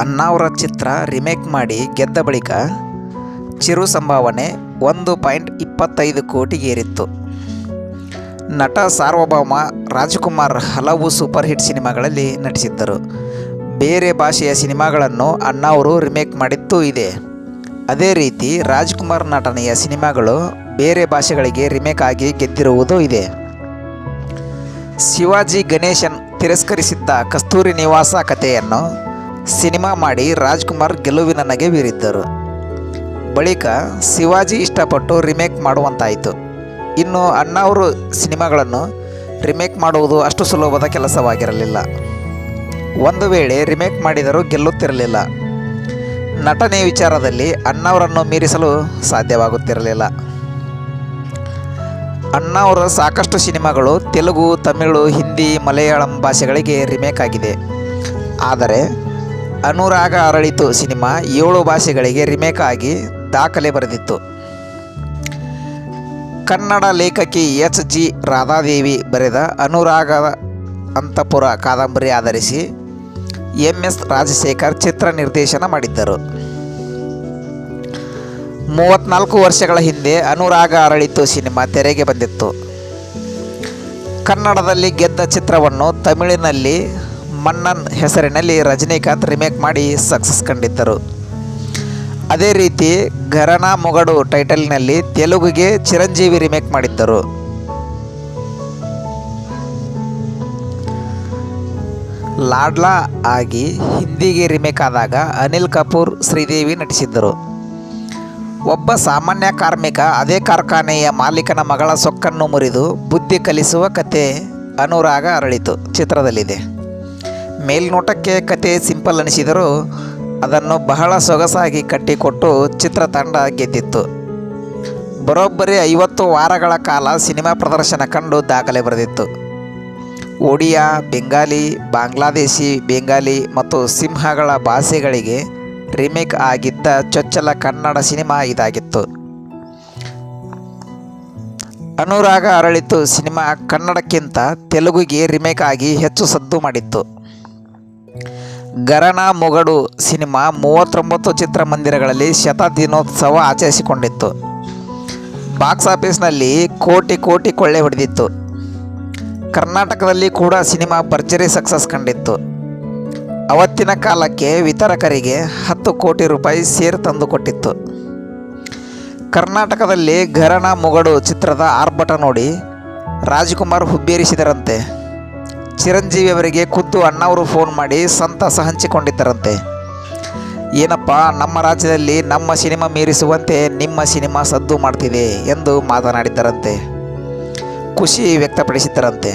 ಅಣ್ಣಾವ್ರ ಚಿತ್ರ remake ಮಾಡಿ ಗೆದ್ದ ಬಳಿಕ ಚಿರು ಸಂಭಾವನೆ ಒಂದು ಪಾಯಿಂಟ್ ಇಪ್ಪತ್ತೈದು ಕೋಟಿಗೇರಿತ್ತು ನಟ ಸಾರ್ವಭೌಮ ರಾಜ್ಕುಮಾರ್ ಹಲವು ಸೂಪರ್ ಹಿಟ್ ಸಿನಿಮಾಗಳಲ್ಲಿ ನಟಿಸಿದ್ದರು. ಬೇರೆ ಭಾಷೆಯ ಸಿನಿಮಾಗಳನ್ನು ಅಣ್ಣಾವರು ರಿಮೇಕ್ ಮಾಡಿದ್ದೂ ಇದೆ. ಅದೇ ರೀತಿ ರಾಜ್ಕುಮಾರ್ ನಟನೆಯ ಸಿನಿಮಾಗಳು ಬೇರೆ ಭಾಷೆಗಳಿಗೆ ರಿಮೇಕ್ ಆಗಿ ಗೆದ್ದಿರುವುದೂ ಇದೆ. ಶಿವಾಜಿ ಗಣೇಶನ್ ತಿರಸ್ಕರಿಸಿದ್ದ ಕಸ್ತೂರಿ ನಿವಾಸ ಕಥೆಯನ್ನು ಸಿನಿಮಾ ಮಾಡಿ ರಾಜ್ಕುಮಾರ್ ಗೆಲುವಿನ ನಗೆ ಬೀರಿದ್ದರು. ಬಳಿಕ ಶಿವಾಜಿ ಇಷ್ಟಪಟ್ಟು ರಿಮೇಕ್ ಮಾಡುವಂತಾಯಿತು. ಇನ್ನು ಅಣ್ಣಾವರು ಸಿನಿಮಾಗಳನ್ನು ರಿಮೇಕ್ ಮಾಡುವುದು ಅಷ್ಟು ಸುಲಭದ ಕೆಲಸವಾಗಿರಲಿಲ್ಲ. ಒಂದು ವೇಳೆ ರಿಮೇಕ್ ಮಾಡಿದರೂ ಗೆಲ್ಲುತ್ತಿರಲಿಲ್ಲ. ನಟನೆ ವಿಚಾರದಲ್ಲಿ ಅಣ್ಣವರನ್ನು ಮೀರಿಸಲು ಸಾಧ್ಯವಾಗುತ್ತಿರಲಿಲ್ಲ. ಅಣ್ಣವರ ಸಾಕಷ್ಟು ಸಿನಿಮಾಗಳು ತೆಲುಗು, ತಮಿಳು, ಹಿಂದಿ, ಮಲಯಾಳಂ ಭಾಷೆಗಳಿಗೆ ರಿಮೇಕ್ ಆಗಿದೆ. ಆದರೆ ಅನುರಾಗ ಅರಳಿತು, ಸಿನಿಮಾ ಏಳು ಭಾಷೆಗಳಿಗೆ ರಿಮೇಕ್ ಆಗಿ ದಾಖಲೆ ಬರೆದಿತ್ತು. ಕನ್ನಡ ಲೇಖಕಿ ಎಚ್ ಜಿ ರಾಧಾದೇವಿ ಬರೆದ ಅನುರಾಗ ಅಂತಪುರ ಕಾದಂಬರಿ ಆಧರಿಸಿ ಎಂ ಎಸ್ ರಾಜಶೇಖರ್ ಚಿತ್ರ ನಿರ್ದೇಶನ ಮಾಡಿದ್ದರು. ಮೂವತ್ನಾಲ್ಕು ವರ್ಷಗಳ ಹಿಂದೆ ಅನುರಾಗ ಅರಳಿತು, ಸಿನಿಮಾ ತೆರೆಗೆ ಬಂದಿತ್ತು. ಕನ್ನಡದಲ್ಲಿ ಗೆದ್ದ ಚಿತ್ರವನ್ನು ತಮಿಳಿನಲ್ಲಿ ಮನ್ನನ್ ಹೆಸರಿನಲ್ಲಿ ರಜನಿಕಾಂತ್ ರಿಮೇಕ್ ಮಾಡಿ ಸಕ್ಸಸ್ ಕಂಡಿದ್ದರು. ಅದೇ ರೀತಿ ಘರನಾ ಮೊಗಡು ಟೈಟಲ್ನಲ್ಲಿ ತೆಲುಗುಗೆ ಚಿರಂಜೀವಿ ರಿಮೇಕ್ ಮಾಡಿದ್ದರು. ಲಾಡ್ಲಾ ಆಗಿ ಹಿಂದಿಗೆ ರಿಮೇಕ್ ಆದಾಗ ಅನಿಲ್ ಕಪೂರ್, ಶ್ರೀದೇವಿ ನಟಿಸಿದ್ದರು. ಒಬ್ಬ ಸಾಮಾನ್ಯ ಕಾರ್ಮಿಕ ಅದೇ ಕಾರ್ಖಾನೆಯ ಮಾಲೀಕನ ಮಗಳ ಸೊಕ್ಕನ್ನು ಮುರಿದು ಬುದ್ಧಿ ಕಲಿಸುವ ಕತೆ ಅನುರಾಗ ಅರಳಿತು. ಚಿತ್ರದಲ್ಲಿದೆ. ಮೇಲ್ನೋಟಕ್ಕೆ ಕತೆ ಸಿಂಪಲ್ ಅನಿಸಿದರೂ ಅದನ್ನು ಬಹಳ ಸೊಗಸಾಗಿ ಕಟ್ಟಿಕೊಟ್ಟು ಚಿತ್ರತಂಡ ಗೆದ್ದಿತ್ತು. ಬರೋಬ್ಬರಿ ಐವತ್ತು ವಾರಗಳ ಕಾಲ ಸಿನಿಮಾ ಪ್ರದರ್ಶನ ಕಂಡು ದಾಖಲೆ ಬರೆದಿತ್ತು. ಒಡಿಯಾ, ಬೆಂಗಾಲಿ, ಬಾಂಗ್ಲಾದೇಶಿ, ಬೆಂಗಾಲಿ ಮತ್ತು ಸಿಂಹಗಳ ಭಾಷೆಗಳಿಗೆ ರಿಮೇಕ್ ಆಗಿದ್ದ ಚೊಚ್ಚಲ ಕನ್ನಡ ಸಿನಿಮಾ ಇದಾಗಿತ್ತು. ಅನುರಾಗ ಅರಳಿತು ಸಿನಿಮಾ ಕನ್ನಡಕ್ಕಿಂತ ತೆಲುಗುಗೆ ರಿಮೇಕ್ ಆಗಿ ಹೆಚ್ಚು ಸದ್ದು ಮಾಡಿತ್ತು. ಗರನ ಮೊಗಡು ಸಿನಿಮಾ ಮೂವತ್ತೊಂಬತ್ತು ಚಿತ್ರಮಂದಿರಗಳಲ್ಲಿ ಶತ ದಿನೋತ್ಸವ ಆಚರಿಸಿಕೊಂಡಿತ್ತು. ಬಾಕ್ಸ್ ಆಫೀಸ್ನಲ್ಲಿ ಕೋಟಿ ಕೋಟಿ ಕೊಳ್ಳೆ ಹೊಡೆದಿತ್ತು. ಕರ್ನಾಟಕದಲ್ಲಿ ಕೂಡ ಸಿನಿಮಾ ಭರ್ಜರಿ ಸಕ್ಸಸ್ ಕಂಡಿತ್ತು. ಅವತ್ತಿನ ಕಾಲಕ್ಕೆ ವಿತರಕರಿಗೆ ಹತ್ತು ಕೋಟಿ ರೂಪಾಯಿ ಸೇರು ತಂದುಕೊಟ್ಟಿತ್ತು. ಕರ್ನಾಟಕದಲ್ಲಿ ಘರಣ ಮೊಗಡು ಚಿತ್ರದ ಆರ್ಭಟ ನೋಡಿ ರಾಜ್ಕುಮಾರ್ ಹುಬ್ಬೇರಿಸಿದರಂತೆ. ಚಿರಂಜೀವಿ ಅವರಿಗೆ ಖುದ್ದು ಅಣ್ಣವರು ಫೋನ್ ಮಾಡಿ ಸಂತಸ ಹಂಚಿಕೊಂಡಿದ್ದರಂತೆ. ಏನಪ್ಪ, ನಮ್ಮ ರಾಜ್ಯದಲ್ಲಿ ನಮ್ಮ ಸಿನಿಮಾ ಮೀರಿಸುವಂತೆ ನಿಮ್ಮ ಸಿನಿಮಾ ಸದ್ದು ಮಾಡ್ತಿದೆ ಎಂದು ಮಾತನಾಡಿದ್ದರಂತೆ. ಖುಷಿ ವ್ಯಕ್ತಪಡಿಸಿದ್ದರಂತೆ.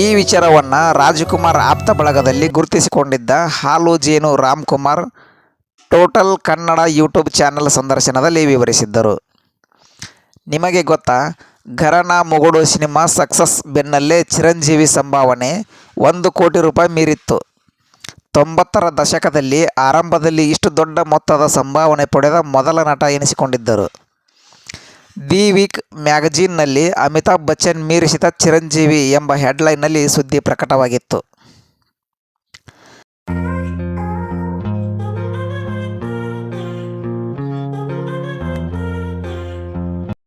ಈ ವಿಚಾರವನ್ನು ರಾಜಕುಮಾರ್ ಆಪ್ತ ಬಳಗದಲ್ಲಿ ಗುರುತಿಸಿಕೊಂಡಿದ್ದ Haalu Jenu Ramkumar total Kannada YouTube channel ಸಂದರ್ಶನದಲ್ಲಿ ವಿವರಿಸಿದ್ದರು. ನಿಮಗೆ ಗೊತ್ತಾ ಘರನ ಮೊಗಡು ಸಿನಿಮಾ ಸಕ್ಸಸ್ ಬೆನ್ನಲ್ಲೇ ಚಿರಂಜೀವಿ ಸಂಭಾವನೆ ಒಂದು ಕೋಟಿ ರೂಪಾಯಿ ಮೀರಿತ್ತು. ತೊಂಬತ್ತರ ದಶಕದಲ್ಲಿ ಆರಂಭದಲ್ಲಿ ಇಷ್ಟು ದೊಡ್ಡ ಮೊತ್ತದ ಸಂಭಾವನೆ ಪಡೆದ ಮೊದಲ ನಟ ಎನಿಸಿಕೊಂಡಿದ್ದರು. ದಿ ವೀಕ್ ಮ್ಯಾಗಜೀನ್ನಲ್ಲಿ ಅಮಿತಾಬ್ ಬಚ್ಚನ್ ಮೀರಿಸಿದ ಚಿರಂಜೀವಿ ಎಂಬ ಹೆಡ್ಲೈನ್ನಲ್ಲಿ ಸುದ್ದಿ ಪ್ರಕಟವಾಗಿತ್ತು.